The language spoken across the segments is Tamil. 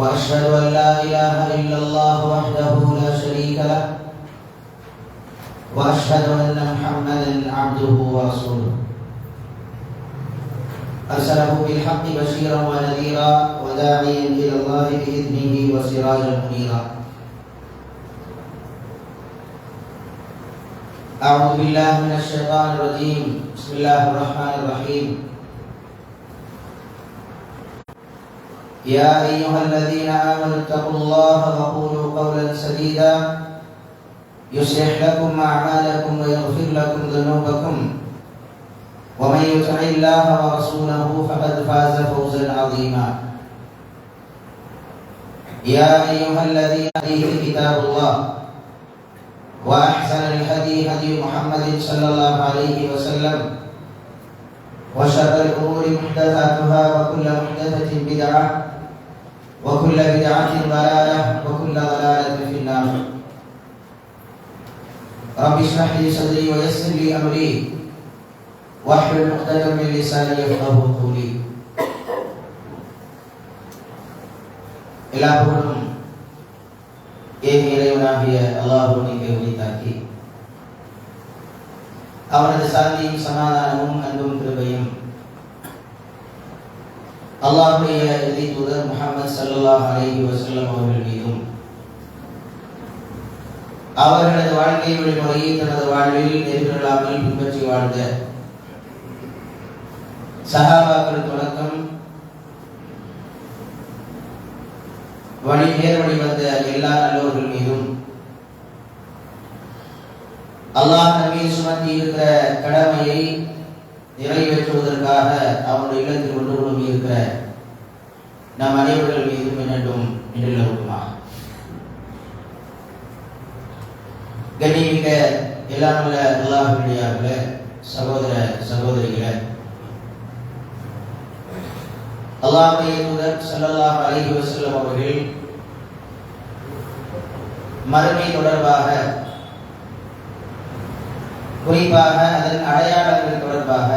وأشهد أن لا إله إلا الله وحده لا شريك له وأشهد أن محمدا عبده ورسوله. أرسله بالحق بشيرا ونذيرا وداعيا إلى الله بإذنه وسراجا منيرا. أعوذ بالله من الشيطان الرجيم. بسم الله الرحمن الرحيم. يا أيها الذين آمنوا اتقوا الله وقولوا قولا سديدا. يصلح لكم أعمالكم ويغفر لكم ذنوبكم. ومن يطع الله ورسوله فقد فاز فوزا عظيما. يا أيها الذين آمنوا كتاب الله. وأحسن الهدي هدي محمد صلى الله عليه وسلم. وشر الأمور محدثاتها وكل محدثة بدعة. وكل بدعة ضلالة وكل ضلالة في النار رب اشرح لي صدري ويسر لي أمري واحلل عقدة من لساني يفقه قولي எல்லா புகழும் ஏக இறைவனாகிய அல்லாஹுவினை உரித்தாக்கி அவனது சாந்தியும் சமாதானமும் அன்பும் கிருபையும் அல்லாஹுடைய இறை தூதர் முகமது சல்லாஹ் அலஹி வசல்லம் அவர்கள் மீதும் அவர்களது வாழ்க்கை வழிமுறையை தனது வாழ்வில் நெருங்கலாமல் பின்பற்றி வாழ்ந்த சஹாபாக்கள் தொடக்கம் வழி நேர் வழி வந்த எல்லா நல்லவர்கள் மீதும் அல்லாஹ் நபி சுமத்தி இருக்கிற கடமையை நிறைவேற்றுவதற்காக அவனுடைய இல்லத்தில் கொண்டு கொண்டு இருக்கிற நம் அனைவர்கள் மீதும் என்னென்றும் நின்றுமா கண்ணிமிக்க எல்லாம் உள்ள சகோதர சகோதரிகளை. அல்லாஹுடைய சல்லல்லாஹ் அலைஹி வஸல்லம் அவர்கள் மறுமை தொடர்பாக குறிப்பாக அதன் அடையாளங்கள் தொடர்பாக.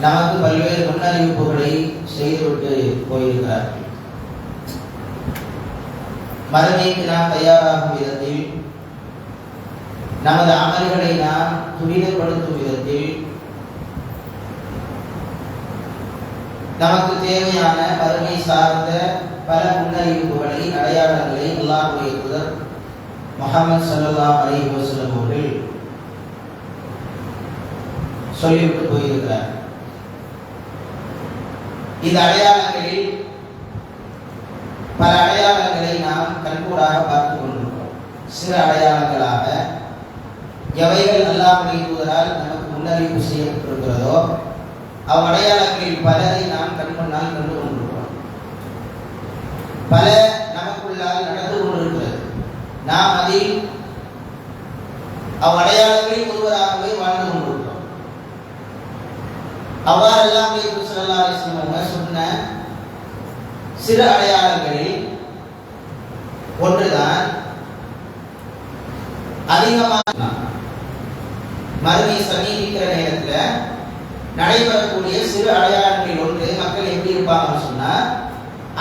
நமக்கு பல்வேறு முன்னறிவிப்புகளை செய்துவிட்டு போயிருக்கிறார் மறுமைக்கு நாம் தயாராகும் விதத்தில் நமது அமல்களை நாம் துரிதப்படுத்தும் விதத்தில் நமக்கு தேவையான மறுமை சார்ந்த பல முன்னறிவிப்புகளை அடையாளங்களை அல்லாஹுடைய முதல் முகமது சல்லா அலி வசலம் அவர்கள் சொல்லிவிட்டு போயிருக்கிறார். இந்த அடையாளங்களில் பல அடையாளங்களை நாம் கண்கூடாக பார்த்து கொண்டிருக்கிறோம். சில அடையாளங்களாக எவைகள் அல்லாஹுடைய தூதரால் நமக்கு முன்னறிவு செய்யப்பட்டிருக்கிறதோ அவ் அடையாளங்களில் பலரை நாம் கண்முன்னால் கண்டு கொண்டிருக்கிறோம். பல நாம் அதில் அவ் அடையாளங்களில் ஒருவராகவே வாழ்ந்து கொண்டிருக்கிறோம் அவ்வாறெல்லாம் சொல்லா அவங்க சொன்ன சிறு அடையாளங்களில் ஒன்றுதான் அதிகமாக மறுமை சமீபிக்கிற நேரத்தில் நடைபெறக்கூடிய சிறு அடையாளங்களில் ஒன்று மக்கள் எப்படி இருப்பாங்கன்னு சொன்னால்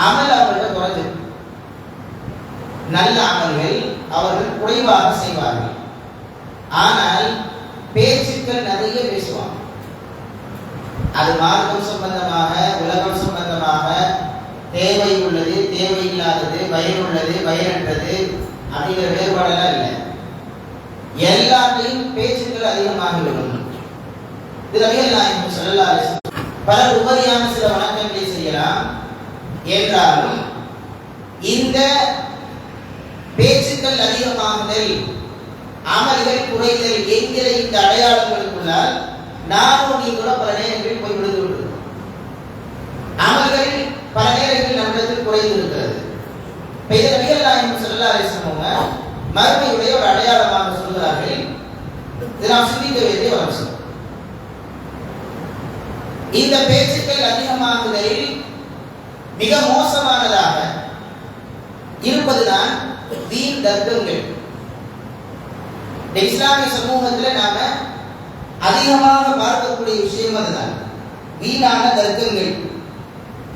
அமல் அவர்கள்ட்ட குறைஞ்சிருக்கு. நல்ல அமல்கள் அவர்கள் குறைவாக செய்வார்கள். ஆனால் பேச்சுக்கள் நிறைய பேசுவாங்க. அது மார்க்கம் சம்பந்தமாக உலகம் சம்பந்தமாக தேவை உள்ளது தேவை இல்லாதது பயனுள்ளது பயனற்றது அப்படிங்கிற வேறுபாடெல்லாம் இல்லை. எல்லாத்தையும் பேச்சுக்கள் அதிகமாகிவிடும் இதனையெல்லாம் சொல்லலாம் பல உபரியான சில வணக்கங்களை செய்யலாம். என்றாலும் இந்த பேச்சுக்கள் அதிகமாகுதல் அமல்கள் குறைதல் என்கிற இந்த அடையாளங்களுக்குள்ளால் நானும் நீ கூட பல நேரங்களில் போய் விழுந்து விடுகிறோம் அமல்கள் பல நேரங்களில் குறைந்து இருக்கிறது பெயர் இதை நபிகள் நாயகம் ஸல்லல்லாஹு அலைஹி மறுமையுடைய ஒரு அடையாளமாக சொல்கிறார்கள். இதை நாம் சிந்திக்க வேண்டிய ஒரு இந்த பேச்சுக்கள் அதிகமாகுதலில் மிக மோசமானதாக இருப்பதுதான் தீன் தர்க்கங்கள். இந்த இஸ்லாமிய சமூகத்தில் நாம அதிகமாக பார்க்கக்கூடிய விஷயம் அதுதான். வீணான தர்க்கங்கள்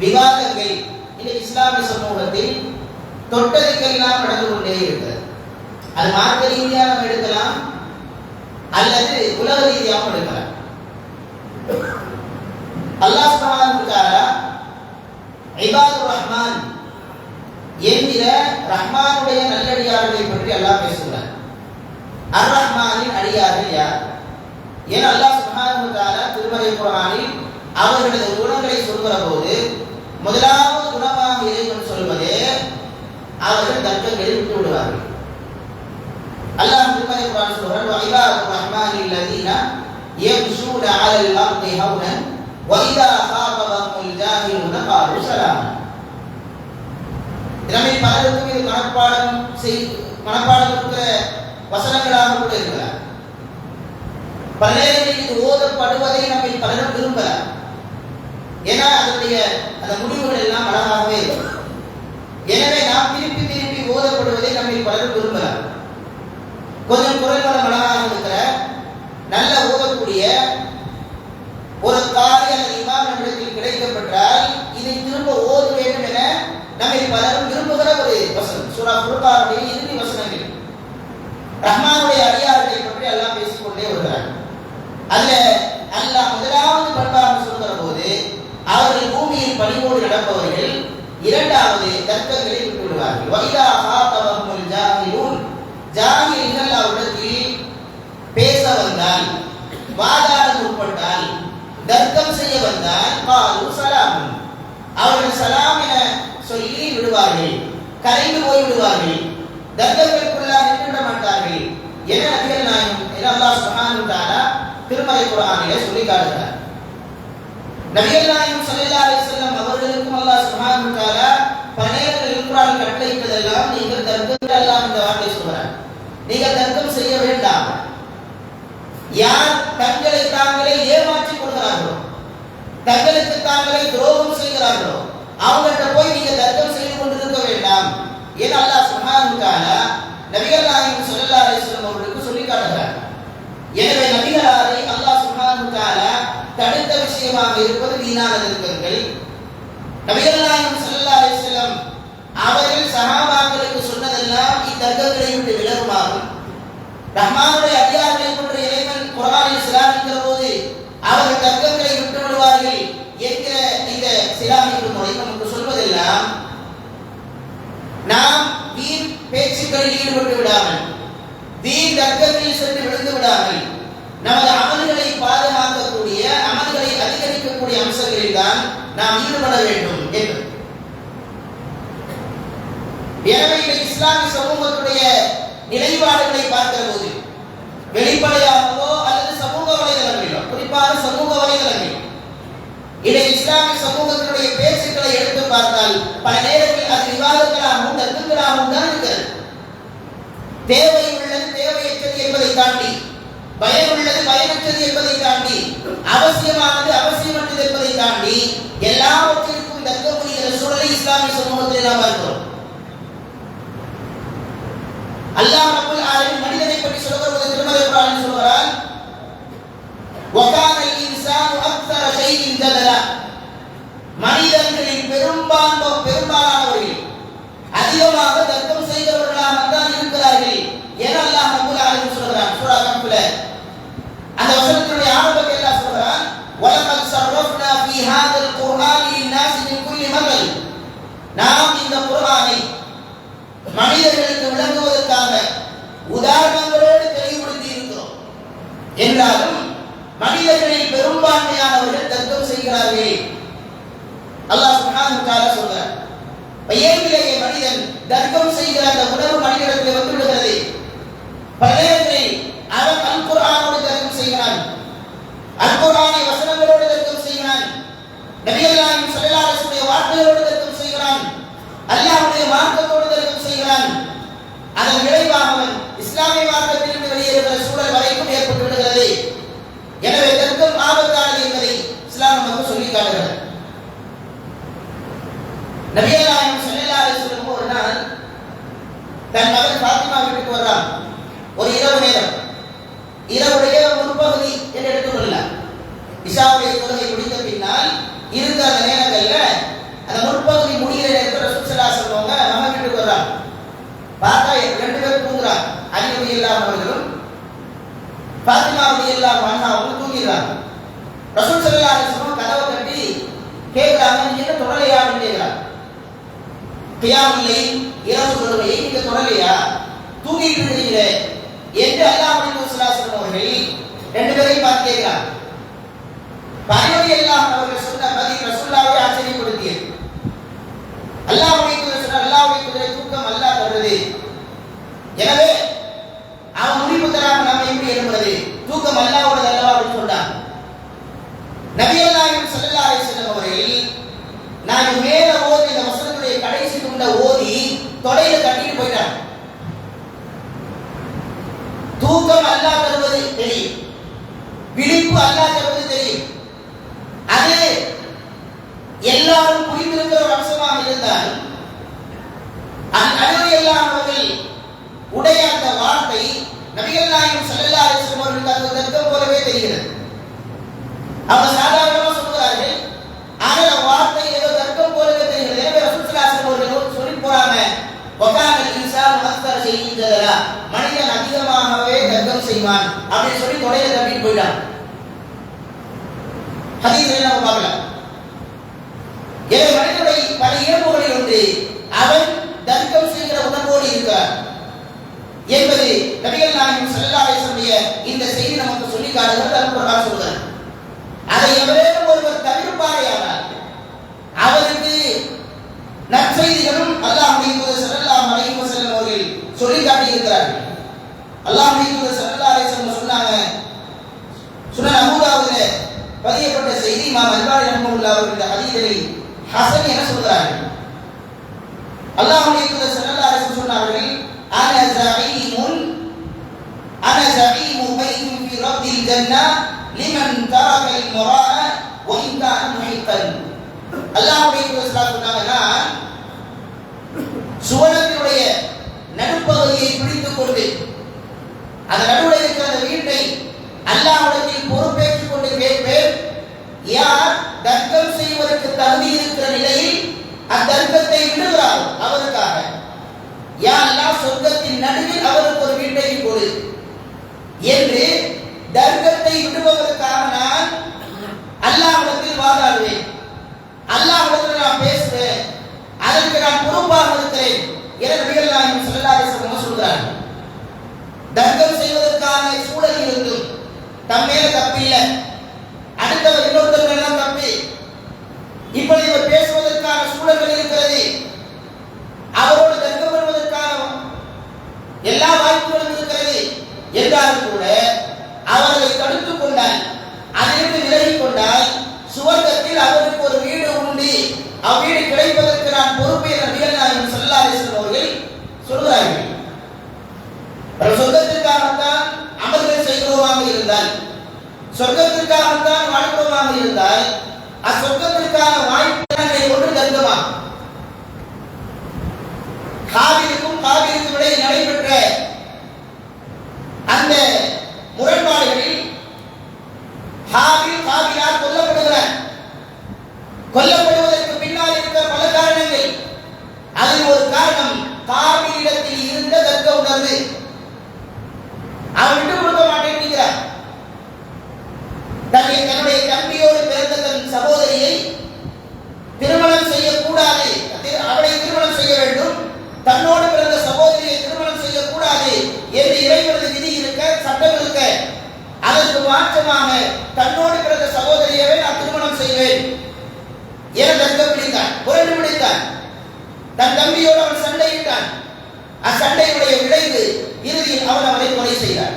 விவாதங்கள். இந்த இஸ்லாமிய சமூகத்தில் தொட்டதுக்கெல்லாம் நடந்து கொண்டே இருக்கிறது. அது மார்க்க ரீதியாக நம்ம எடுக்கலாம் அல்லது உலக ரீதியாகவும் எடுக்கலாம். அல்லாஹ் சுப்ஹானஹு வ தஆலா இபாதுர் ரஹ்மான் என்கிற ரஹ்மானுடைய நல்லடியார்களை பற்றி அல்லாஹ் பேசுகிறார் அர் ரஹ்மானின் அடியார்கள் யார் ஏன் அல்லாஹ் சுப்ஹானஹு வ தஆலா திருமறை குர்ஆனில் அவர்களது குணங்களை சொல்கிற போது முதலாவது குணமாக இறைவன் சொல்வது அவர்கள் தர்க்கங்களை விட்டு விடுவார்கள் அல்லாஹ் திருமறை குர்ஆன் சொல்கிறான் வ இபாதுர் ரஹ்மானில் லதீன யம்ஷூன அலல் அர்தி ஹவுனன் وَإِذَا خَاطَبَهُمُ الْجَاهِلُونَ قَالُوا سَلَامًا எனவே பலருக்கும் இது மனப்பாடம் செய் மனப்பாடம் இருக்கிற வசனங்களாக கூட இருக்கிறார் பல நேரங்களில் இது ஓதப்படுவதை நம்ம பலரும் விரும்பலாம். ஏன்னா அதனுடைய அந்த முடிவுகள் எல்லாம் அழகாகவே இருக்கும். எனவே நாம் திருப்பி திருப்பி ஓதப்படுவதை நம்ம பலரும் விரும்பலாம். கொஞ்சம் குரல் வளம் அழகாக இருக்கிற நல்ல ஓதக்கூடிய ஒரு காரி அல்லது இமாம் நம்மிடத்தில் கிடைக்கப்பட்டால் இதை திரும்ப ஓத வேண்டும் என நம்மை பலரும் விரும்புகிற ஒரு வசனம். சூரா ஃபுர்கானுடைய இறுதி வசனங்கள். ரஹ்மானுடைய அடியார்களை பற்றி எல்லாம் பேசிக்கொண்டே வருகிறார் அதுல அல்லாஹ் முதலாவது பண்பாக சொல்கிற போது அவர்கள் பூமியில் பணிவோடு நடப்பவர்கள் இரண்டாவது தர்க்கங்களை விட்டுவிடுவார்கள். வைதா ஹாத்தவஹுல் ஜாஹிலூன் ஜாஹில்கள் அவரிடத்தில் பேச வந்தால் வாதாட உட்பட்டால் தர்க்கம் செய்ய வந்தால் பாலு சலாம் அவர்கள் சலாம் என சொல்லி விடுவார்கள். கரைந்து போய் விடுவார்கள் தர்க்கங்களுக்குள்ளாக நின்று மாட்டார்கள். என நபிகள் நாயகம் என அல்லாஹ் சுஹானு தாரா திருமலை குரானிலே சொல்லி காட்டுகிறார். நபிகள் நாயகம் சல்லா அலி செல்லம் அவர்களுக்கும் அல்லாஹ் சுஹானு தாரா தஆலா பல கட்டளையிட்டதெல்லாம் நீங்கள் தர்க்கங்கள் எல்லாம் இந்த வார்த்தை சொல்கிறார். நீங்கள் தர்க்கம் செய்ய வேண்டாம். யார் தங்களை தாங்களே ஏமாற்றிக் கொள்கிறார்களோ தங்களுக்கு தாங்களே துரோகம் செய்கிறார்களோ அவங்கள்ட்ட போய் நீங்க தர்க்கம் செய்து கொண்டிருக்க வேண்டாம். ஏன் அல்லாஹ் சுப்ஹானஹு நபிகள் நாயகம் சொல்லல்லா அலைஹி வஸல்லம் அவர்களுக்கு சொல்லி காட்டுகிறார். எனவே நபிகளாரை அல்லாஹ் சுப்ஹானஹு தடுத்த விஷயமாக இருப்பது வீணான தர்க்கங்கள் நபிகள் நாயகம் சொல்லல்லா அலைஹி வஸல்லம் அவர்கள் சகாபாக்களுக்கு சொன்னதெல்லாம் இத்தர்க்கங்களை விட்டு விலகுமாகும். ரஹ்மானுடைய அடியார்களை கொண்ட இறைவன் குரானில் சிலாமிக்கிற போது அவர்கள் தர்க்கங்களை விட்டு விடுவார்கள் என்கிற இந்த சிலாமிக்கும் முறை நமக்கு சொல்வதெல்லாம் நாம் வீண் பேச்சுக்களில் ஈடுபட்டு விடாமல் வீண் தர்க்கங்களில் சென்று விழுந்து விடாமல் நமது அமல்களை பாதுகாக்கக்கூடிய அமல்களை அதிகரிக்கக்கூடிய அம்சங்களில் தான் நாம் ஈடுபட வேண்டும் என்று. எனவே இந்த இஸ்லாமிய சமூகத்துடைய நிலைப்பாடுகளை பார்க்கிற போது வெளிப்படையாகவோ அல்லது சமூக வலைதளங்களிலோ குறிப்பாக சமூக வலைதளங்களில் இதை இஸ்லாமிய சமூகத்தினுடைய பேச்சுக்களை எடுத்து பார்த்தால் பல நேரங்களில் அது விவாதங்களாகவும் தர்க்கங்களாகவும் தான் இருக்கிறது. தேவை உள்ளது தேவையற்றது என்பதை தாண்டி பயம் உள்ளது பயனற்றது என்பதை தாண்டி அவசியமானது அவசியமற்றது என்பதை தாண்டி எல்லாவற்றிற்கும் தர்க்க முடிகிற சூழலை இஸ்லாமிய சமூகத்தில் நாம் பார்க்கிறோம். அல்லாஹ் ரப்பல் ஆலமீன் மனிதனை பற்றி சொல்கிற போது திருமலை சொல்கிறார் சொல்கிறான் வகான இன்சானு அக்ஸர ஷைஇன் ஜதலா பெரும்பான்மை பெரும்பாலானவர்கள் அதிகமாக தர்க்கம் செய்தவர்களாக தான் இருக்கிறார்கள் என அல்லாஹ் ரப்பல் ஆலமீன் சொல்கிறான். சூரா கஹ்ஃப்ல அந்த வசனத்தினுடைய ஆரம்பத்தை எல்லாம் சொல்கிறான்? வலகத் சர்ரஃப்னா ஃபீ ஹாதல் குர்ஆனி லின்னாஸி மின் குல்லி மதல் நாம் இந்த குர்ஆனை மனிதர்களுக்கு விளங்குவதற்காக உதாரணங்களோடு தெளிவுபடுத்தி இருக்கிறோம். என்றாலும் மனிதர்களில் பெரும்பான்மையானவர்கள் தர்க்கம் செய்கிறார்களே. அல்லாஹ் சுப்ஹானஹு தஆலா சொல்றார் மனிதன் தர்க்கம் செய்கிற அந்த உணர்வு மனிதனிடத்தில் வந்து விடுகிறது. பல நேரங்களில் அவன் அல் குர்ஆனோடு தர்க்கம் செய்கிறான். அல் வசனங்களோடு தர்க்கம் செய்கிறான். நபிகளாரின் சொல்லலாரசுடைய வார்த்தைகளோடு தர்க்கம் செய்கிறான். அல்லாஹ்வுடைய மார்க்கத்தோடு தர்க்கம் செய்கிறான். அதன் விளைவாக அவன் இஸ்லாமிய மார்க்கத்திலிருந்து வெளியேறுகிற சூழல் வரைக்கும் ஏற்பட்டு விடுகிறது. ரலியல்லாஹு அன்ஹா அவங்க தூங்கிடுறாங்க ரசூல் ஸல்லல்லாஹு அலைஹி வஸல்லம் கதவை தட்டி கேட்கிறாங்க நீங்க என்ன தொடலையான்னு கேட்குறாங்க. கியாமில்லை இரவு தொழுகையை நீங்க தொடலையா? தூங்கிட்டு இருக்கிறீங்களே. என்று அல்லாஹ் முஸ்லாசன் அவர்கள் ரெண்டு பேரையும் பார்த்து கேட்கிறாங்க. பரிவதி எல்லாம் அவர்கள் சொன்ன பதில் ரசூல்லாவை ஆச்சரியப்படுத்தியது. அல்லாஹ் தூதர் சொன்ன அல்லாஹ்வுடைய தூக்கம் அல்ல தருவது எனவே அவன் முடிவு தராம நாம எப்படி எழுப்புறது தூக்கம் அல்லாஹ்வோடது அல்லவா அப்படின்னு சொன்னான் நபியல்லாஹிம் ஸல்லல்லாஹு அலைஹி வஸல்லம் அவர்கள் நான் மேல ஓதி இந்த வசனத்துடைய கடைசி துண்ட ஓதி தொடையில கட்டிட்டு போயிட்டாங்க. தூக்கம் அல்லா தருவது தெரியும். விழிப்பு அல்லா தருவது தெரியும். அது எல்லாரும் புரிந்திருக்கிற ஒரு அம்சமாக இருந்தால் அழுது எல்லாம் அவர்கள் உடைய அந்த வார்த்தை நபிகள் நாயகம் ஸல்லல்லாஹு அலிஸ்லம் வஸல்லம் அவர்களுக்கு அந்த தர்க்கம் போலவே தெரிகிறது. அவங்க சாதாரணமாக சொல்கிறார்கள் ஆனால் அந்த வார்த்தை ஏதோ தர்க்கம் போலவே தெரிகிறது. எனவே ரசூல் ஸல்லல்லாஹு அவர்கள் சொல்லி போறாங்க ஒகாமல் இன்சான் மகத்தர் செய்கின்றதா மனிதன் அதிகமாகவே தர்க்கம் செய்வான். அப்படின்னு சொல்லி தொடையில தட்டிட்டு போயிட்டான் ஹதீஸ் நம்ம பார்க்கலாம்? எனவே மனிதனுடைய பல இயல்புகளில் ஒன்று அவன் தர்க்கம் செய்கிற உணர்வோடு இருக்கிறார் என்பது நபிகள் நாயகம் ஸல்லல்லாஹு அலைஹி வஸல்லம் இந்த செய்தி நமக்கு சொல்லி காட்டுகிறார் அல்குர்ஆன் சொல்கிறது அதை எவரேனும் ஒருவர் தவிர்ப்பாரையானால் அவருக்கு நற்செய்திகளும் அல்லாஹ் மீது செல்லல்லா அலைஹி செல்லும் அவர்கள் சொல்லி காட்டியிருக்கிறார்கள். அல்லாஹ் மீது செல்லல்லா அலைஹி வஸல்லம் சொன்னாங்க சுனன் அபூதாவுல பதியப்பட்ட செய்தி மா மல்வாரி ரஹ்மத்துல்லாஹி அவர்கள் இந்த ஹசன் என சொல்கிறார்கள். அல்லாஹ் மீது செல்லல்லா அலைஹி வஸல்லம் சொன்னார்கள் அன ஸஈமுன் அன ஸஈமு பைத்துன் ஃபி ரப்பில் ஜன்னah லிமன் தரக அல் முராஅ வ இன் கான முஹித்தன் அல்லாஹ்வுடைய தூதர் ஸல்லல்லாஹு சொன்னாங்கன்னா சுவனத்தினுடைய நடுப்பகுதியை பிடித்துக் கொண்டு அந்த நடுவில் இருக்கிற அந்த வீட்டை அல்லாஹ்விடத்தில் பொறுப்பேற்றுக் கொண்டு கேட்பேன் யார் தர்க்கம் செய்வதற்கு தகுதி இருக்கிற நிலையில் அத்தர்க்கத்தை விடுகிறார் அவருக்காக யா அல்லாஹ் சொர்க்கத்தின் நடுவில் அவருக்கு ஒரு வீட்டை கொடு என்று தர்க்கத்தை விடுபவதற்காக நான் அல்லாஹ்விடத்தில் வாதாடுவேன் அல்லாஹ்விடத்தில் நான் பேசுவேன் அதற்கு நான் பொறுப்பாக இருக்கிறேன் என நபிகள் நாயகம் ஸல்லல்லாஹு அலைஹி வஸல்லம் சொல்கிறார் தர்க்கம் செய்வதற்கான சூழல் இருந்தும் தம் மேல தப்பில்லை அடுத்தவர் இன்னொருத்தர் மேல தப்பி இப்படி இவர் பேசுவதற்கான சூழல்கள் இருக்கிறது அவரோடு தர்க்கம் வருவதற்கான எல்லா வாய்ப்புகளும் இருக்கிறது என்றாலும் கூட அவர்களை தடுத்துக் கொண்டால் அதிலிருந்து விலகிக் கொண்டால் சுவர்க்கத்தில் அவருக்கு ஒரு வீடு உண்டு அவ்வீடு கிடைப்பதற்கு நான் பொறுப்பை நபிகள் நாயகம் ஸல்லல்லாஹு அலைஹி வஸல்லம் அவர்கள் சொல்கிறார்கள் ஒரு சொர்க்கத்திற்காகத்தான் அமல்கள் செய்கிறோமாக இருந்தால் சொர்க்கத்திற்காகத்தான் வாழ்கிறோமாக இருந்தால் அச்சொர்க்கத்திற்கான வாய்ப்பு ஒன்று தர்க்கமா காவிரிக்கும் காவிரிக்கும் இடையே நடைபெற்ற அந்த முரண்பாடுகளில் ஹாபில் ஹாபிலார் கொல்லப்படுகிறார். கொல்லப்படுவதற்கு பின்னால் இருக்க பல காரணங்கள். அதில் ஒரு காரணம் காவிரிடத்தில் இருந்த தர்க்க உணர்வு. அவன் விட்டு கொடுக்க மாட்டேன் தன்னை தன்னுடைய தம்பியோடு பிறந்த தன் சகோதரியை திருமணம் செய்யக்கூடாது. அவளை திருமணம் செய்ய வேண்டும். தன்னோடு பிறந்த சகோதரியை திருமணம் செய்யக்கூடாது என்று இறைவனது விதி இருக்க சட்டம் இருக்க. அதற்கு மாற்றமாக தன்னோடு பிறந்த சகோதரியவே நான் திருமணம் செய்வேன். என தர்க்கம் பிடித்தான்? புரண்டு பிடித்தான். தன் தம்பியோடு அவன் சண்டையிட்டான். அச்சண்டையுடைய விளைவு இறுதியில் அவன் அவனை கொலை செய்தான்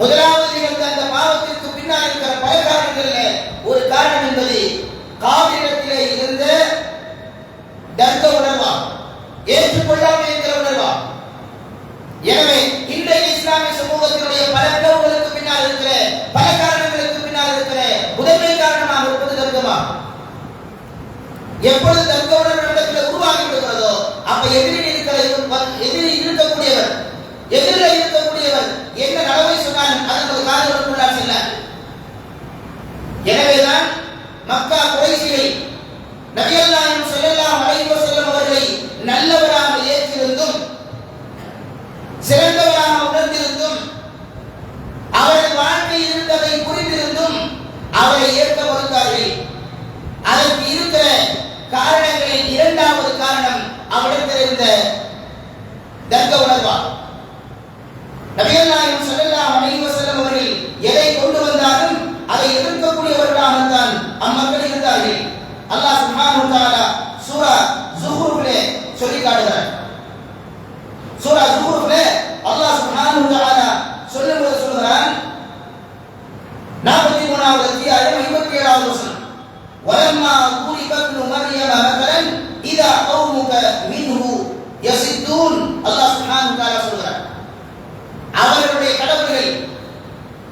முதலாவது நிகழ்ந்த அந்த பாவத்திற்கு பின்னால் இருக்கிற பல காரணங்கள்ல ஒரு காரணம் என்பது காவிரிடத்திலே இருந்த தர்க்க உணர்வா? ஏற்றுக்கொள்ளாமல் இருக்கிற உணர்வா? எனவே இன்றைய இஸ்லாமிய சமூகத்தினுடைய பல பிளவுகளுக்கு பின்னால் இருக்கிற பல காரணங்களுக்கு பின்னால் இருக்கிற முதன்மை காரணமாக இருப்பது தர்க்கமா? எப்பொழுது தர்க்க உணர்வு அப்ப எதிரில் இருக்கிற எதிரில் இருக்கக்கூடியவர் எதிரில் இருக்கக்கூடியவர் என்ன நலவை சொன்னாலும் அது நமது காதலுக்குள்ளார் செல்ல. எனவேதான் மக்கா குறைசிகளை நபியல்லாயும் ஸல்லல்லாஹு அலைஹி செல்லும் அவர்களை நல்லவராக ஏற்றிருந்தும் சிறந்தவராக உணர்ந்திருந்தும் அவரது வாழ்க்கையில் இருந்ததை புரிந்திருந்தும் அவரை ஏற்க மறுத்தார்கள். அதற்கு இருக்கிற காரணங்களில் இரண்டாவது காரணம் அவரிடத்தில் இருந்த தர்க்க உணர்வா. நபிகள் நாயகம் அலைஹி வஸல்லம் அவர்கள் எதை கொண்டு வந்தாலும் அதை எதிர்க்கக்கூடியவர்களாகத்தான் அம்மக்கள் இருந்தார்கள். அல்லாஹ் சுப்ஹானஹு தஆலா சூரா ஜுஹ்ருஃபிலே சொல்லி காட்டுகிறார். சூரா ஜுஹ்ருஃபிலே அல்லாஹ் சுப்ஹானஹு தஆலா சொல்லும்போது சொல்கிறான் நாற்பத்தி மூணாவது அத்தியாயம் ஐம்பத்தி ஏழாவது வசனம். வலம்மா கூலிபத்னு இதா கௌமுக மின்ஹு யசித்தூன் சுப்ஹானஹு வ தஆலா சொல்கிறார் அவர்களுடைய கடவுள்கள்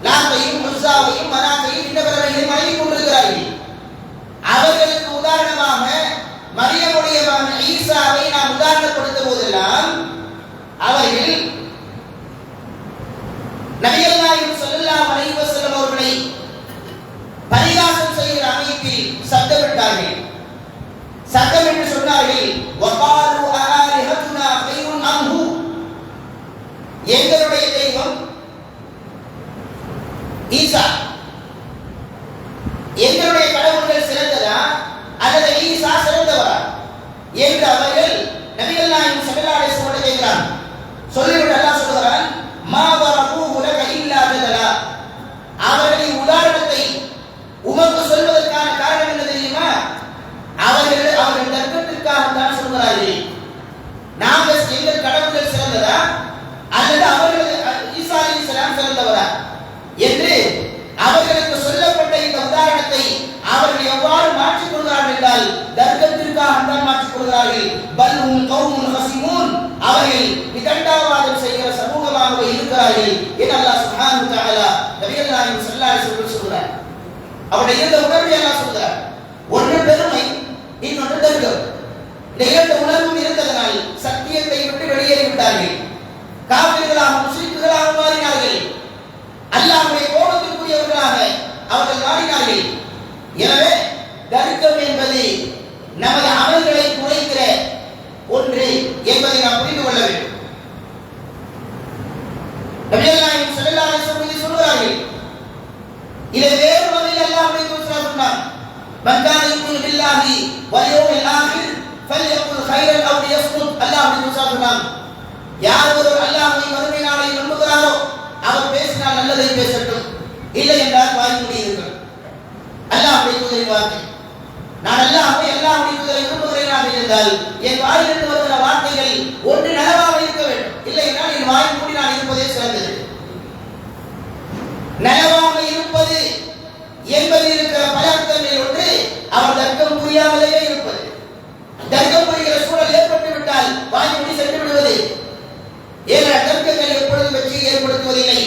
லாத்தையும் முஸ்ஸாவையும் மனாத்தையும் இன்னவர்களையும் வணங்கிக் கொண்டிருக்கிறார்கள். அவர்களுக்கு உதாரணமாக மரியமுடைய மகன் ஈசாவை நாம் உதாரணப்படுத்தும் போதெல்லாம் அவர்கள் நபிகள் சொல்லலாம் ஸல்லல்லாஹு அலைஹி அவர்களை பரிகாசம் செய்கிற அமைப்பில் சத்தமிட்டார்கள். சத்தம் என்று சொன்னார்கள் ஈசா. எங்களுடைய கடவுள்கள் சிறந்ததா? அல்லது ஈசா சிறந்தவரா? என்று அவர்கள் நபிகள் நாயகம் சகலாடை அலைஹி கேட்கிறான் சொல்லிவிட்டு அல்லாஹ் சொல்கிறான் மா வரபூஹு லக இல்லா ஜதலா அவர்களின் உதாரணத்தை உமக்கு சொல்வதற்கான காரணம் என்ன தெரியுமா அவர்கள் அவர்கள் தர்க்கத்திற்காக தான் சொல்கிறார்கள் நாங்கள் எங்கள் கடவுள்கள் சிறந்ததா அல்லது அவர்கள் ஈசா அலைஹிஸ்ஸலாம் சிறந்தவரா என்று அவர்களுக்கு சொல்லப்பட்ட இந்த உதாரணத்தை அவர்கள் எவ்வாறு மாற்றிக் கொள்கிறார்கள் என்றால் தர்க்கத்திற்காக தான் மாற்றிக் கொள்கிறார்கள் பல்ஹும் கௌமுன் ஹசிமூன். அவர்கள் விதண்டாவாதம் செய்கிற சமூகமாகவே இருக்கிறார்கள் என்று அல்லாஹ் சுப்ஹானஹு தஆலா நபியல்லாஹி ஸல்லல்லாஹு அலைஹி வஸல்லம் சொல்றார். அவருடைய இந்த உணர்வை அல்லாஹ் சொல்றார். ஒன்று பெருமை இன்னொன்று தர்க்கம். இந்த இரண்டு உணர்வும் இருந்ததனால் சத்தியத்தை விட்டு வெளியேறி விட்டார்கள். காவிர்களாக முஸ்லிம்களாக மாறினார்கள். அல்லாஹ்வுடைய கோபத்திற்குரியவர்களாக அவர்கள் மாறினார்கள். எனவே தர்க்கம் என்பது நமது அமல்களை என்பதை நாம் புரிந்து கொள்ள வேண்டும். நபிகள் ஸல்லல்லாஹு அலைஹி வஸல்லம் இதை இதை வேறு வகையில் அல்லாஹ்வுடைய சொன்னார் மன் கான யுமினு பில்லாஹி வல் யௌமில் ஆகிர் ஃபல்யகுல் கைரன் அவ் லியஸ்முத் அல்லாஹ்வுடைய தூதர் சொன்னார் யார் ஒருவர் அல்லாஹ்வை மறுமை நாளை நம்புகிறாரோ அவர் பேசினால் நல்லதை பேசட்டும். இல்லை என்றால் வாய் மூடி இருங்கள் அல்லாஹ்வுடைய வார்த்தை. நான் எல்லாம் அல்லாஹ்வுடைய தூதரை விரும்புகிறேனாக இருந்தால் என் வாயிலிருந்து வருகிற வார்த்தைகள் ஒன்று நலவாக இருக்க வேண்டும். இல்லை என்றால் என் வாய் மூடி நான் இருப்பதே சிறந்தது. நலவாக இருப்பது என்பது இருக்கிற பல அர்த்தங்களில் ஒன்று அவர் தர்க்கம் புரியாமலேயே இருப்பது. தர்க்கம் புரிகிற சூழல் ஏற்பட்டு விட்டால் வாய் மூடி சென்று விடுவது. ஏன்னா தர்க்கங்கள் எப்பொழுதும் வெற்றியை ஏற்படுத்துவதில்லை.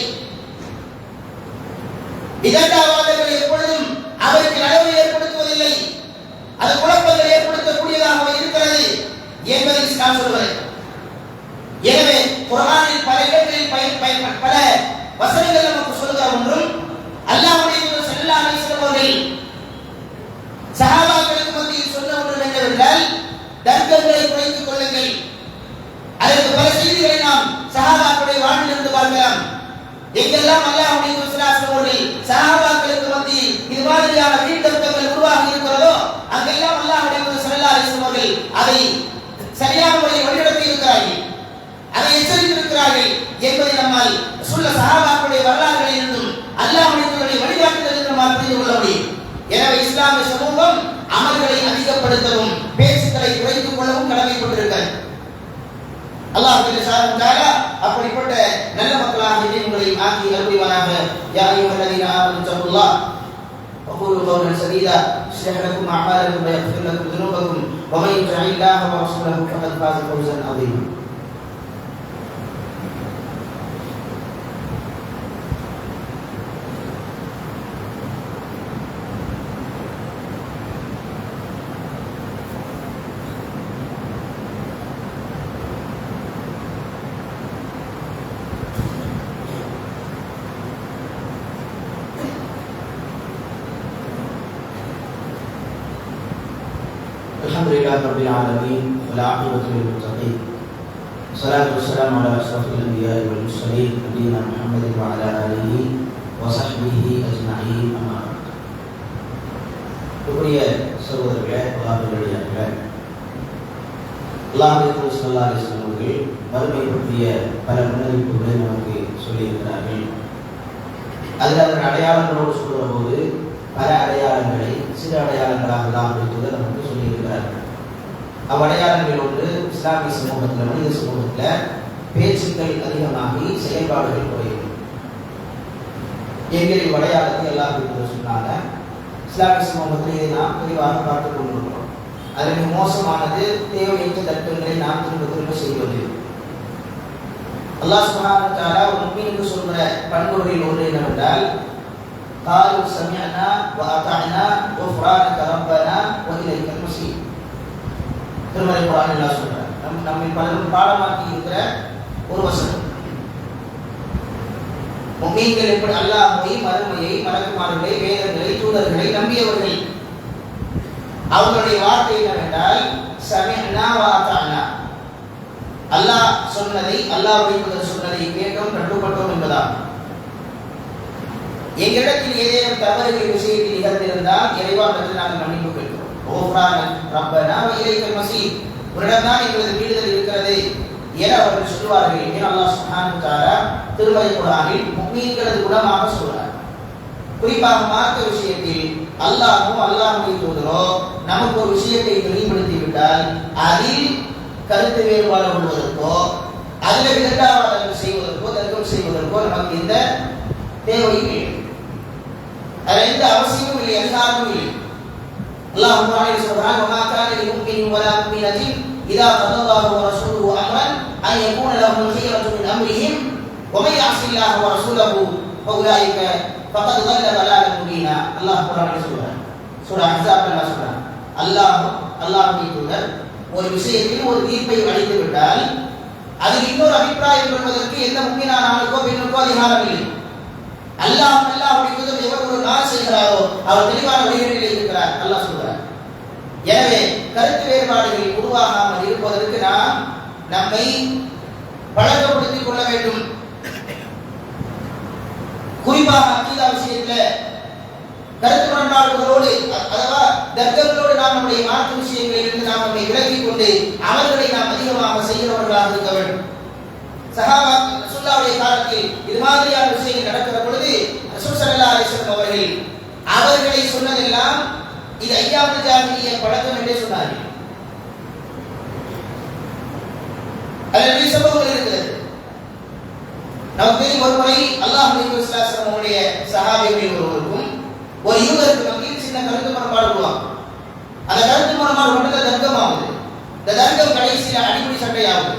விதண்டாவாதங்கள் எப்பொழுதும் அவருக்கு நலவை ஏற்படுத்துவதில்லை அது குழப்பங்களை ஏற்படுத்தக்கூடியதாக இருக்கிறது என்பதை இஸ்லாம் சொல்வது எனவே குர்ஆனில் பல இடங்களில் பயன் பயன் பல வசனங்கள் நமக்கு சொல்கிற ஒன்றும் அல்லாஹுடைய செல்லா ஸல்லல்லாஹு அலைஹி சஹாபாக்களுக்கு மத்தியில் சொல்ல ஒன்று என்னவென்றால் தர்க்கங்களை குறைத்துக் கொள்ளுங்கள். அதற்கு பல செய்திகளை நாம் சஹாபாக்களுடைய வாழ்விலிருந்து பார்க்கலாம் எங்கெல்லாம் அல்லாஹ்வுடைய தூதர் ஸல்லல்லாஹு அலைஹி வஸல்லம் அவர்கள் சஹாபாக்களுக்கு மத்தியில் இது மாதிரியான வீண் தர்க்கங்கள் உருவாகி இருக்கிறதோ அங்கெல்லாம் அல்லாஹ்வுடைய தூதர் ஸல்லல்லாஹு அலைஹி வஸல்லம் அவர்கள் அதை சரியான முறையில் வழிநடத்தி இருக்கிறார்கள் அதை எச்சரித்திருக்கிறார்கள் என்பதை நம்மால் சொல்ல சஹாபாக்களுடைய வரலாறுகளில் இருந்தும் அல்லாஹ்வுடைய வழிகாட்டுதல் என்று நம்மால் புரிந்து கொள்ள முடியும் எனவே இஸ்லாமிய சமூகம் அமல்களை அதிகப்படுத்தவும் பேச்சுக்களை குறைத்துக் கொள்ளவும் கடமைப்பட்டிருக்கிறது அல்லாஹ் தாலா அப்படிப்பட்ட நல்ல மக்களாக இதை உங்களை ஆக்கி அருள்வானாக யா அய்யுஹல்லதீன ஆமனு தகுல்லாஹ் وقولوا قولا سديدا يصلح لكم اعمالكم ويغفر لكم ذنوبكم ومن يطع الله ورسوله فقد فاز فوزا عظيما الحمد لله رب العالمين والعاقبة للمتقين والصلاة والسلام على أشرف الأنبياء والمرسلين نبينا محمد وعلى آله وصحبه أجمعين أما بعد உரிய சகோதரர்களே அல்லாஹுடைய அல்லாஹு சல்லா அலிஸ்லாம் அவர்கள் வறுமை பற்றிய பல முன்னறிவிப்புகளை நமக்கு சொல்லியிருக்கிறார்கள் அதில் அதன் அடையாளங்களோடு சொல்கிற போது பல அடையாளங்களை சில அடையாளங்களாக தான் தூதர் நமக்கு சொல்லியிருக்கிறார். அவ்வடையாளங்கள் ஒன்று இஸ்லாமிய சமூகத்தில் மனித சமூகத்தில் பேச்சுக்கள் அதிகமாகி செயல்பாடுகள் குறையும் எங்களை வடையாளத்தை எல்லாம் சொன்னாங்க. இஸ்லாமிய சமூகத்தில் இதை நாம் தெளிவாக பார்த்துக் கொண்டிருக்கிறோம். அதில் மோசமானது தேவையற்ற தர்க்கங்களை நாம் திரும்ப திரும்ப செய்வது. அல்லாஹ் சுப்ஹானஹு ஒரு முஃமினுக்கு சொல்ற பண்புகளில் ஒன்று என்னவென்றால் قالوا سمعنا وأطعنا غفرانك ربنا وإليك المصير திருமலை குரான் எல்லாம் சொல்றார் நம் நம்மை பலரும் பாடமாக்கி இருக்கிற ஒரு வசனம் முகீன்கள் எப்படி அல்லாஹை மறுமையை மலக்குமார்களை வேதங்களை தூதர்களை நம்பியவர்கள் அவர்களுடைய வார்த்தை என்னவென்றால் சமிஅனா வாத்தானா அல்லாஹ் சொன்னதை அல்லாஹ்வுடைய தூதர் சொன்னதை கேட்டோம் கட்டுப்பட்டோம் என்பதாகும் எங்களிடத்தில் ஏதேனும் தவறுகள் விஷயத்தில் நிகழ்ந்திருந்தால் இறைவானத்தில் நாங்கள் மன்னிப்பு கேட்கிறோம். ஓஃப்ரான ரப்பனா இலைக்கல் மசீத் உன்னிடம்தான் எங்களது வீடுதல் இருக்கிறது என அவர்கள் சொல்லுவார்கள் என்று அல்லாஹ் சுஹான் வ தஆலா திருமறை குர்ஆனில் குணமாக சொல்றார். குறிப்பாக மார்க்க விஷயத்தில் அல்லாஹும் அல்லாஹுடைய தூதரோ நமக்கு ஒரு விஷயத்தை தெளிவுபடுத்தி விட்டால் அதில் கருத்து வேறுபாடு கொள்வதற்கோ அதில் இரண்டாவது செய்வதற்கோ தர்க்கம் செய்வதற்கோ நமக்கு இந்த தேவை இல்லை. அதில் எந்த அவசியமும் இல்லை அதிகாரமும் இல்லை அல்லாஹ் குர்ஆனில் சொல்றான் வமா கான லிமுக்மினின் வலா முக்மினத்தின் இதா கல்லல்லாஹு வ ரசூலுஹு அம்ரன் அன் யகூன லஹுல் ஹியரத்து மின் அம்ரிஹிம் ومن يعص الله ورسوله فاولئك فقد ضل ضلالا مبينا அல்லாஹ் குர்ஆனில் சொல்றான் சூரா அஹ்ஸாப் அல்லாஹ் சொல்றான் அல்லாஹ் அல்லாஹ்வுடைய தூதர் ஒரு விஷயத்தில் ஒரு தீர்ப்பை அளித்து விட்டால் அதில் இன்னொரு அபிப்பிராயம் கொள்வதற்கு எந்த முக்கியமான ஆளுக்கோ பெண்ணுக்கோ அதிகாரம் இல்லை அல்லாஹ் அல்லாஹ் அப்படிங்கிறது எவர் ஒரு நாள் செய்கிறாரோ அவர் தெளிவான வழிகளில் இருக்கிறார் அல்லாஹ் சொல்கிறார் எனவே கருத்து வேறுபாடுகள் உருவாகாமல் இருப்பதற்கு நாம் நம்மை பழக்கப்படுத்திக் கொள்ள வேண்டும். குறிப்பாக அக்கீதா விஷயத்துல கருத்து முரண்பாடுகளோடு அதாவது தர்க்கங்களோடு நாம் நம்முடைய மாற்று விஷயங்களில் இருந்து நாம் நம்மை விலக்கிக் கொண்டு அவர்களை நாம் அதிகமாக செய்கிறவர்களாக இருக்க வேண்டும். சகாபாக்கள் ரசூல்லாவுடைய காலத்தில் இது மாதிரியான விஷயங்கள் நடக்கிற பொழுது ரசூல் சல்லா அலிஸ்லம் அவர்கள் அவர்களை சொன்னதெல்லாம் இது ஐயாவது ஜாமிலிய பழக்கம் என்றே சொன்னார்கள். அதில் சம்பவங்கள் இருக்கிறது. நமக்கு தெரியும் ஒரு முறை அல்லாஹ் அவருடைய சஹாபிகளில் ஒருவருக்கும் ஒரு யூதருக்கு மத்தியில் சின்ன கருத்து முரண்பாடு உருவாகும். அந்த கருத்து முரண்பாடு மட்டும் தர்க்கமாகுது. இந்த தர்க்கம் கடைசியில் அடிப்படை சண்டையாகுது.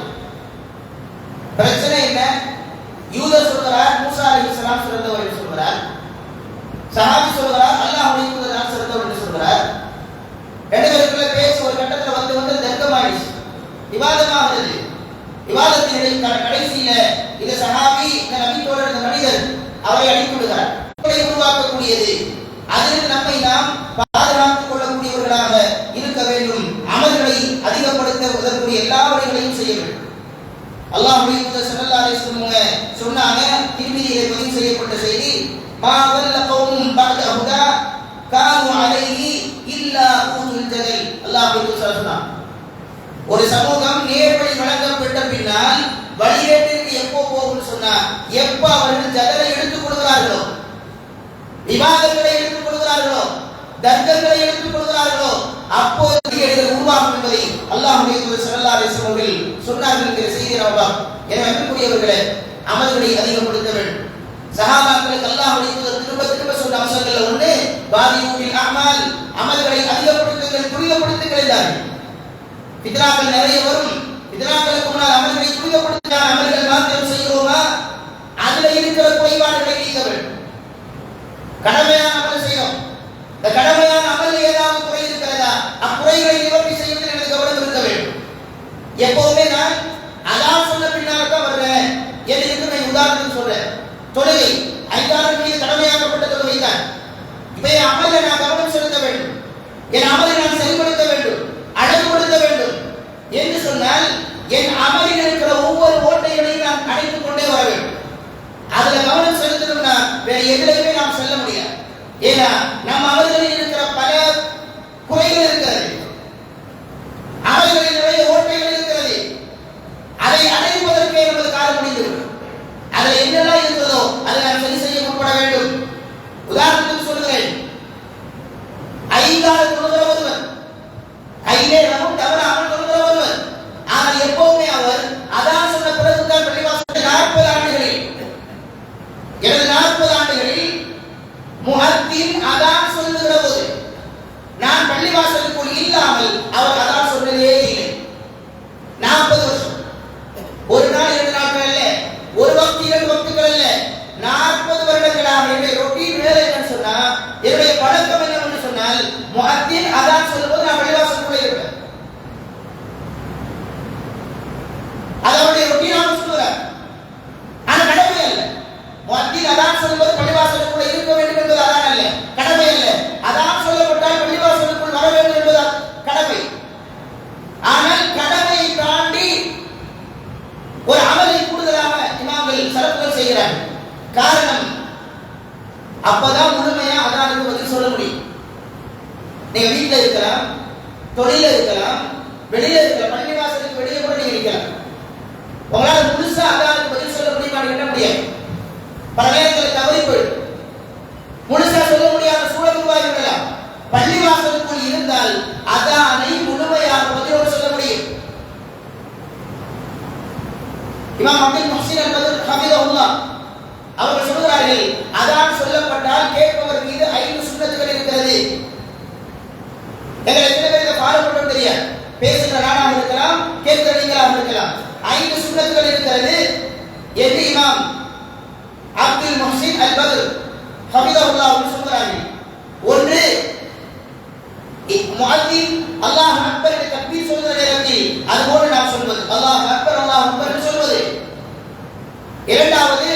பிரச்சனை என்ன? யூதர் சொல்கிறார் மூசா அலைஹிஸ்ஸலாம் சிறந்தவர் என்று சொல்கிறார் சஹாபி சொல்கிறார் அல்லாஹ் தூதர் நான் சிறந்தவர் என்று சொல்கிறார் ரெண்டு பேருக்குள்ள பேச்சு ஒரு கட்டத்தில் வந்து வந்து தர்க்கமாயிடுச்சு விவாதமாகிறது விவாதத்தினுடைய கடைசியில இந்த சஹாபி இந்த நபித்தோழர் இந்த மனிதர் அவரை அடித்து விடுகிறார் உருவாக்கக்கூடியது. அதிலிருந்து நம்மை நாம் பாதுகாத்துக் கொள்ளக்கூடியவர்களாக இருக்க வேண்டும் அமல்களை அதிகப்படுத்த உதவக்கூடிய எல்லா வழிகளையும் செய்ய வேண்டும் அல்லாஹ்வுடைய தூதர் ஸல்லல்லாஹு அலைஹி வஸல்லம் சொன்னாங்க திருமதியிலே பதிவு செய்யப்பட்ட செய்தி மா வல்ல கௌமும் பஅத ஹுதா கானு அலைஹி இல்லா ஊதுல் ஜதல் அல்லாஹ்வுடைய தூதர் சொன்னாங்க ஒரு சமூகம் நேர்வழி வழங்கப்பட்ட பின்னால் வழிகேட்டிற்கு எப்போ போகும்னு சொன்னார். எப்ப அவர்கள் ஜதலை எடுத்துக் கொள்கிறார்களோ? விவாதங்களை எடுத்துக் கொள்கிறார்களோ? தர்க்கங்களை எடுத்துக் கொள்கிறார்களோ? அப்போது உருவாகும் என்பதை அல்லாஹுடைய தூதர் ஸல்லல்லாஹு அலைஹி சொன்னார்கள் என்கிற செய்தி நாம் எனவே அன்புக்குரியவர்களே அமல்களை அதிகப்படுத்த வேண்டும் சஹாபாக்களுக்கு அல்லாஹ்வுடைய திரும்ப திரும்ப சொன்ன அம்சங்கள்ல ஒன்று பாதியூபில் அமல் அமல்களை அதிகப்படுத்துங்கள் புரியப்படுத்துங்கள் என்றார்கள். பித்ராக்கள் நிறைய வரும். பித்ராக்களுக்கு முன்னால் அமல்களை துரிதப்படுத்த அமல்கள் மாத்திரம் செய்கிறோமா? அதுல இருக்கிற குறைபாடுகளை நீக்க வேண்டும் கடமையான அமல் செய்யணும். இந்த கடமையான அமல் ஏதாவது குறை இருக்கிறதா? அக்குறைகளை நிவர்த்தி செய்வதில் எனக்கு கவனம் இருக்க வேண்டும். எப்பவுமே நான் அதான் சொன்ன பின்னால தான் வர்றேன். என்று இருக்கு நான் உதாரணம் சொல்றேன். தொழுகை. ஐந்தாறு மீது கடமையாக்கப்பட்ட தொழுகை தான். இப்போ என் அமலை நான் கவனம் செலுத்த வேண்டும். என் அமலை நான் என் அமலில் இருக்கிற ஒவ்வொரு ஓட்டைகளையும் நான் அடைத்துக் கொண்டே வர வேண்டும். அதுல கவனம் செலுத்தணும்னா வேற எதிலையுமே நாம் செல்ல முடியாது. ஏன்னா நம் அமல்களில் இருக்கிற பல குறைகள் இருக்கிறது. அமல்களில் நிறைய ஓட்டைகள் இருக்கிறது. அதை அடைவதற்கே நமது காலம் முடிந்துவிடும். அதுல என்னெல்லாம் இருக்கிறதோ அதை நாம் சரி செய்ய முற்பட வேண்டும். உதாரணத்துக்கு சொல்லுகிறேன். ஐந்தாறு தொழுகிற ஒருவர். கையிலே நமக்கு தவறாமல் தொழுகிற ஒருவர். ஆனால் எப்பவுமே அவர் அதான் சொன்ன பிறகுதான் பள்ளிவாசல் நாற்பது ஆண்டுகளில் எனது நாற்பது ஆண்டுகளில் முகத்தின் அதான் சொல்லுகிற போது நான் பள்ளிவாசலுக்குள் இல்லாமல் அவர் அதான் சொன்னதே இல்லை. நாற்பது வருஷம். ஒரு நாள் இரண்டு நாட்கள் அல்ல ஒரு பக்தி இரண்டு பக்துகள் அல்ல. நாற்பது வருடங்களாக என்னுடைய ரொட்டீன் வேலை என்ன சொன்னா என்னுடைய பழக்கம் என்னன்னு சொன்னால் முகத்தின் அதான் சொல்லும்போது நான் பள்ளிவாசலுக்குள்ளே இருப்பேன் அது அவருடைய ரொட்டீனாக சொல்லுற ஆனா கடமை அல்ல. முகத்தின் அதான் சொல்லும்போது பள்ளிவாசலுக்குள்ளே இருக்க வேண்டும் என்பது அதான் அல்ல. கடமை அல்ல. அதான் சொல்லப்பட்டால் பள்ளிவாசலுக்குள் வர வேண்டும் என்பது கடமை. ஆனால் கடமையை தாண்டி ஒரு அமலை கூடுதலாக இமாம்கள் சிறப்புகள் செய்கிறார்கள். காரணம் அப்பதான் முழுமையா அதான் பதில் சொல்ல முடியும். நீங்க வீட்டில் இருக்கலாம் தொழில இருக்கலாம் வெளியில இருக்கலாம் பள்ளிவாசலுக்கு வெளியே கூட நீங்க இருக்கலாம் உங்களால் முழுசா அதானுக்கு பதில் சொல்ல முடியுமான்னு கேட்ட முடியாது. பல நேரங்களில் தவறி போயிடும் முழுசா சொல்ல முடியாத சூழல் உருவாகி விடலாம் பள்ளிவாசலுக்குள் இருந்தால் அதானை முழுமையாக பதிலோடு சொல்ல முடியும். இமாம் அப்துல் முஹ்சின் அல்-பத்ர் அவர்கள் சொல்கிறார்கள் அதான் சொல்லப்பட்டால் கேட்க மீது ஐந்து சுண்ணத்துகள் இருக்கிறது எங்களை எத்தனை பேர் இதை ஃபாலோ பண்ணுறது தெரியாது பேசுகிற நானாக இருக்கலாம் கேட்கிற நீங்களாக இருக்கலாம் ஐந்து சுண்ணத்துகள் இருக்கிறது என்று இமாம் அப்துல் முஹ்சின் அல்-பத்ர். ஹபிதஹுல்லாஹ் அவர்கள் சொல்கிறார்கள் ஒன்று முஅத்தின் அல்லாஹ் அக்பர் என்று தக்பீர் சொல்கிற நேரத்தில் அதுபோன்று நாம் சொல்வது. அல்லாஹ் அக்பர் அல்லாஹ் அக்பர் என்று சொல்வது. இரண்டாவது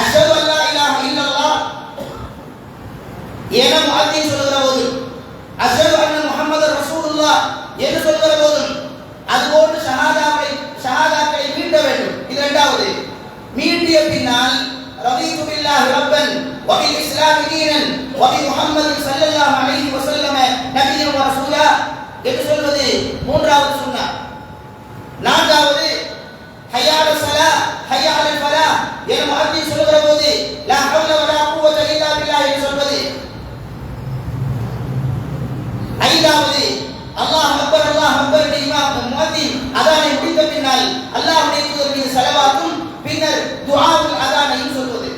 அஷ்ஹது அல்லா இலாஹ இல்லல்லாஹ் என முஅத்தின் சொல்கிற போது அஷ்ஹது அன்ன முஹம்மது ரசூலுல்லாஹ் என்று சொல்கிற போதும் அதுபோன்று ஷஹாதாவை ஷஹாதாக்களை மீட்ட வேண்டும் இது இரண்டாவது மீட்டிய பின்னால் رضيت بالله ربا وبالاسلام دينا وبمحمد صلى الله عليه وسلم نبيا ورسولا என்று சொல்வது மூன்றாவது சுன்னா நான்காவது ஹய்யால ஸலா ஹய்யால ஃபலா என முஅத்தின் சொல்கிற போது லா ஹவ்ல வலா குவத இல்லா பில்லாஹ் என்று சொல்வது ஐந்தாவது அல்லாஹ் அக்பர் அல்லாஹ் அக்பர் என்று இமாம் முஅத்தின் அதானை முடித்த பின்னால் அல்லாஹ்வுடைய தூதர் மீது ஸலவாத்தும் பின்னர் துஆவுல் அதானையும் சொல்வது.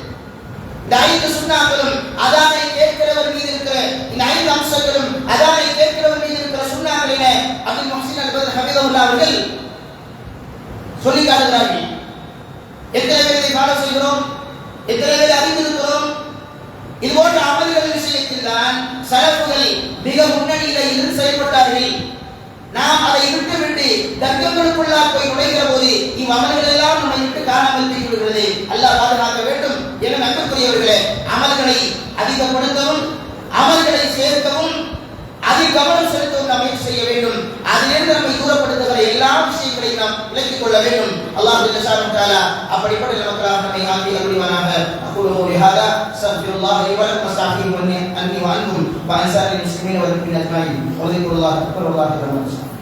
இந்த ஐந்து சுண்ணாக்களும் அதானை கேட்கிறவர் மீது இருக்கிற இந்த ஐந்து அம்சங்களும் அதானை கேட்கிறவர் மீது இருக்கிற சுண்ணாக்களின அப்துல் முஹ்சின் அல்-பத்ர் அவர்கள் சொல்லி காட்டுகிறார்கள். எத்தனை பேர் இதை ஃபாலோ செய்கிறோம்? எத்தனை பேர் அறிந்திருக்கிறோம்? இது போன்ற அமல் தான் சலப்புகள் மிக முன்னணியில இருந்து செயல்பட்டார்கள். நாம் அதை விட்டு விட்டு தர்க்கங்களுக்குள்ளாக போய் நுழைகிற போது இவ்வமல்கள் எல்லாம் நம்மை விட்டு காணாமல் போய்விடுகிறது. அல்லாஹ் பாதுகாக்க வேண்டும் என நம்புக்குரியவர்களே அமல்களை அதிகப்படுத்தவும் அமல்களை சேர்க்கவும் அதில் கவனம் செலுத்தும் நம்மை செய்ய வேண்டும். அதிலிருந்து நம்மை தூரப்படுத்துகிற எல்லா விஷயங்களையும் நாம் விலக்கிக் கொள்ள வேண்டும். அல்லாஹ் ஜல்லஷானு தஆலா அப்படிப்பட்ட நமக்காக நம்மை ஆக்கிய முடிவானாக அக்குலு ஹாதா சப்ஹுல்லாஹ் வலக்கும் மஸ்தாஹி வன்னி அன்னி வஅன்கும் வஅன்சாரி முஸ்லிமீன வலக்கும் அஜ்மாயின். வலிகுல்லாஹ் அக்பர் வல்லாஹ்